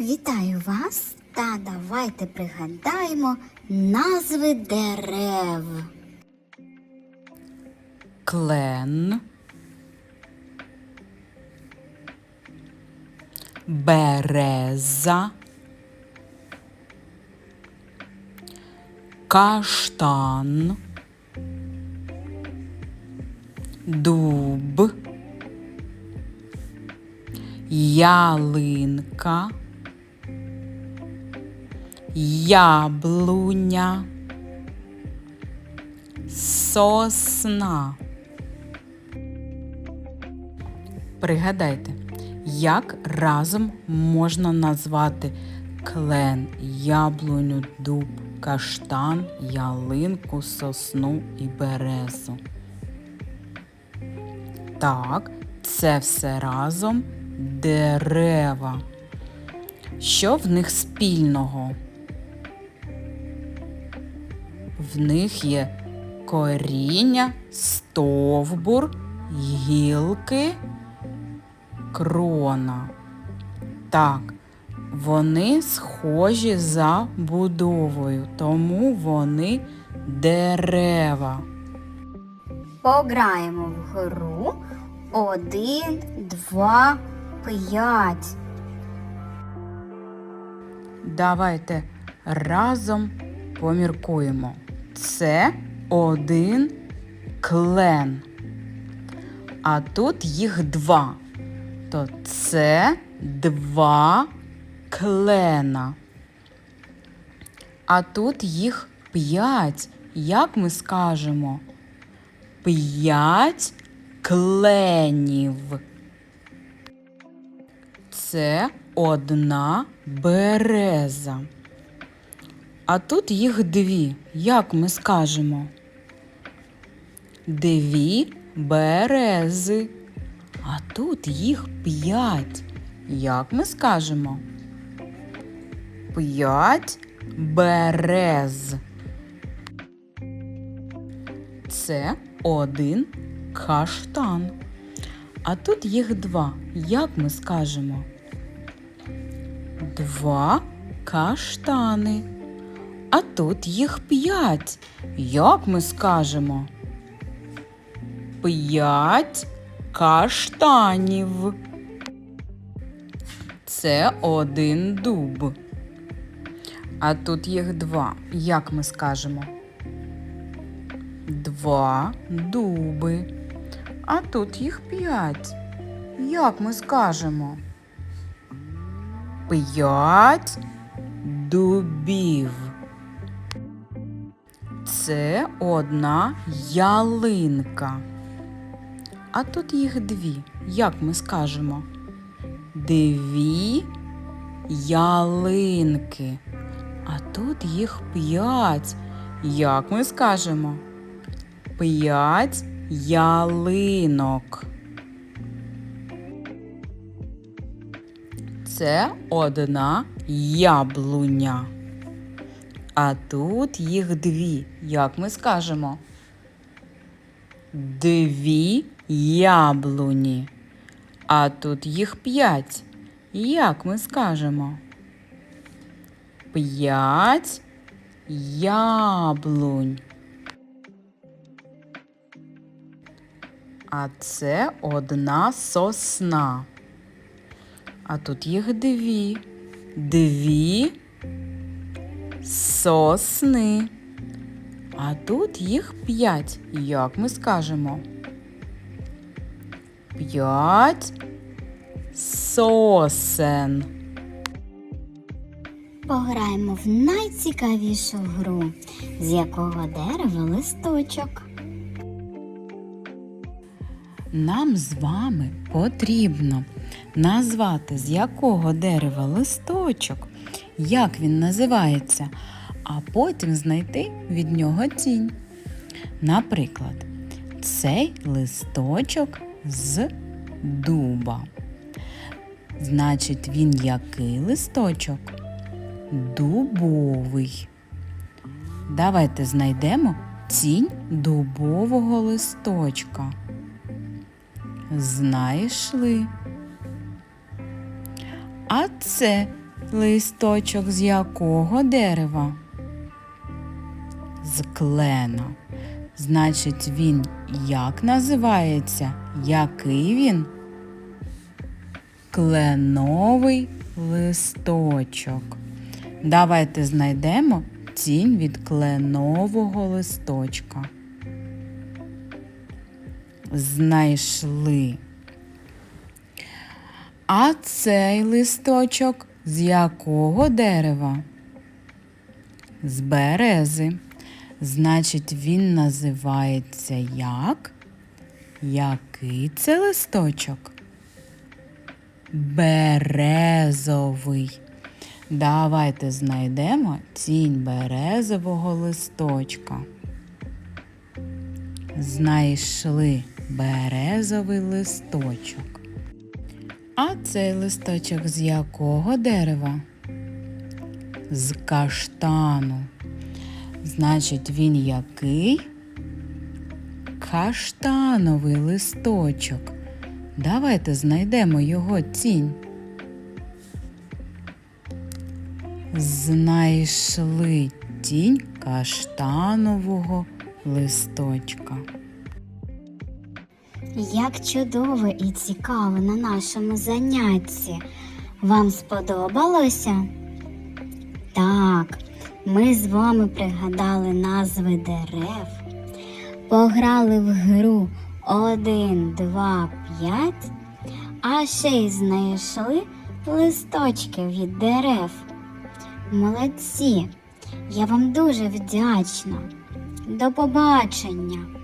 Вітаю вас та давайте пригадаємо назви дерев. клен, береза, каштан, дуб, ялинка, яблуня, сосна. Пригадайте, як разом можна назвати клен, яблуню, дуб, каштан, ялинку, сосну і березу. Так, це все разом дерева. Що в них спільного? В них є коріння, стовбур, гілки, крона. Так, вони схожі за будовою, тому вони дерева. Пограємо в гру один, два, п'ять. Давайте разом поміркуємо. Це один клен. А тут їх два. То це два клена. А тут їх п'ять. Як ми скажемо? П'ять кленів. Це одна береза. А тут їх дві. Як ми скажемо? Дві берези. А тут їх п'ять. Як ми скажемо? П'ять берез. Це один каштан. А тут їх два. Як ми скажемо? Два каштани. А тут їх п'ять. Як ми скажемо? П'ять каштанів. Це один дуб. А тут їх два. Як ми скажемо? Два дуби. А тут їх п'ять. Як ми скажемо? П'ять дубів. Це одна ялинка. А тут їх дві. Як ми скажемо? Дві ялинки. А тут їх п'ять. Як ми скажемо? П'ять ялинок. Це одна яблуня. А тут їх дві. Як ми скажемо? Дві яблуні. А тут їх п'ять. Як ми скажемо? П'ять яблунь. А це одна сосна. А тут їх дві. Дві сосни. А тут їх п'ять. Як ми скажемо? П'ять сосен. Пограємо в найцікавішу гру, з якого дерева листочок. Нам з вами потрібно назвати, з якого дерева листочок, як він називається, а потім знайти від нього тінь. Наприклад, цей листочок з дуба. Значить, він який листочок? Дубовий. Давайте знайдемо тінь дубового листочка. Знайшли. А це листочок з якого дерева? З клена. Значить, він як називається? Який він? Кленовий листочок. Давайте знайдемо тінь від кленового листочка. Знайшли. А цей листочок з якого дерева? З берези. Значить, він називається як? Який це листочок? Березовий. Давайте знайдемо тінь березового листочка. Знайшли березовий листочок. А цей листочок з якого дерева? З каштану. Значить, він який? Каштановий листочок. Давайте знайдемо його тінь. Знайшли тінь каштанового листочка. Як чудово і цікаво на нашому занятті. Вам сподобалося? Так, ми з вами пригадали назви дерев, пограли в гру 1, 2, 5, а ще й знайшли листочки від дерев. Молодці! Я вам дуже вдячна. До побачення!